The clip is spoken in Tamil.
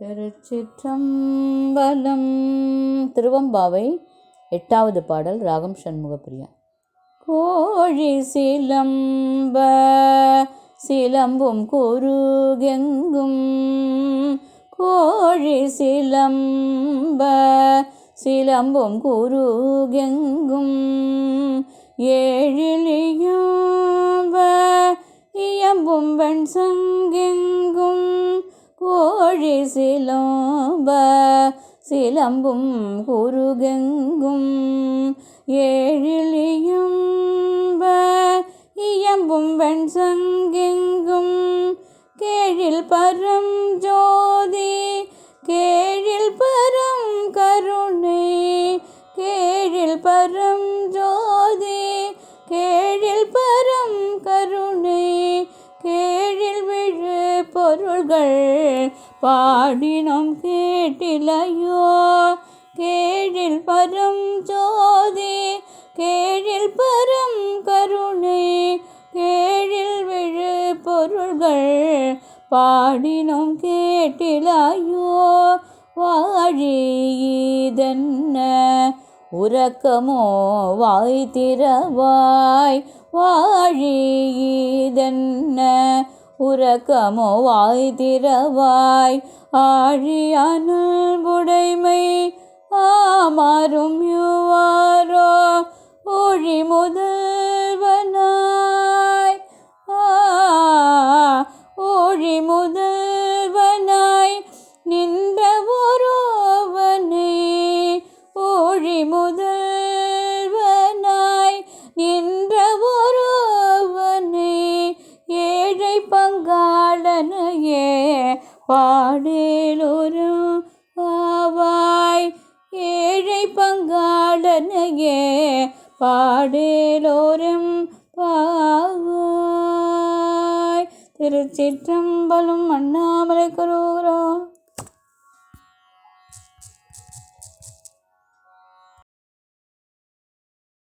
திருச்சிற்றம்பலம். திருவம்பாவை எட்டாவது பாடல் ராகம் சண்முகப்பிரியா. கோழி சிலம்ப சிலம்பும் குருகெங்கும் கோழி சிலம்ப சிலம்பும் குருகெங்கும் ஏழிலியாவ இயம்பும் வெண் சங்கெங்கும் கோழி சிலம்ப சிலம்பும் குருகெங்கும். ஏழிலியம்ப இயம்பும் வெண் சங்கெங்கும் கேழில் பரம் ஜோதி கேழில் பரம் கருணை. கேழில் பரம் பொருள்கள் பாடினோம் கேட்டிலையோ? கேழில் பரம் ஜோதி கேழில் பரம் கருணை கேழில் விழு பொருள்கள் பாடினோம் கேட்டிலையோ? வாழிதென்ன உறக்கமோ? வாய் திறவாய் வாழிதென்ன உறக்கமோ வாய் திறவாய் ஆழியானல் உடைமை ஆமாறும் யுவாரோ. ஒழி பாடேலொரு ஆவாய். ஏழை பங்காளனையே பாடேலோரும் பாவாய். திருச்சிற்றம்பலம் அண்ணாமலை குருகிறோம்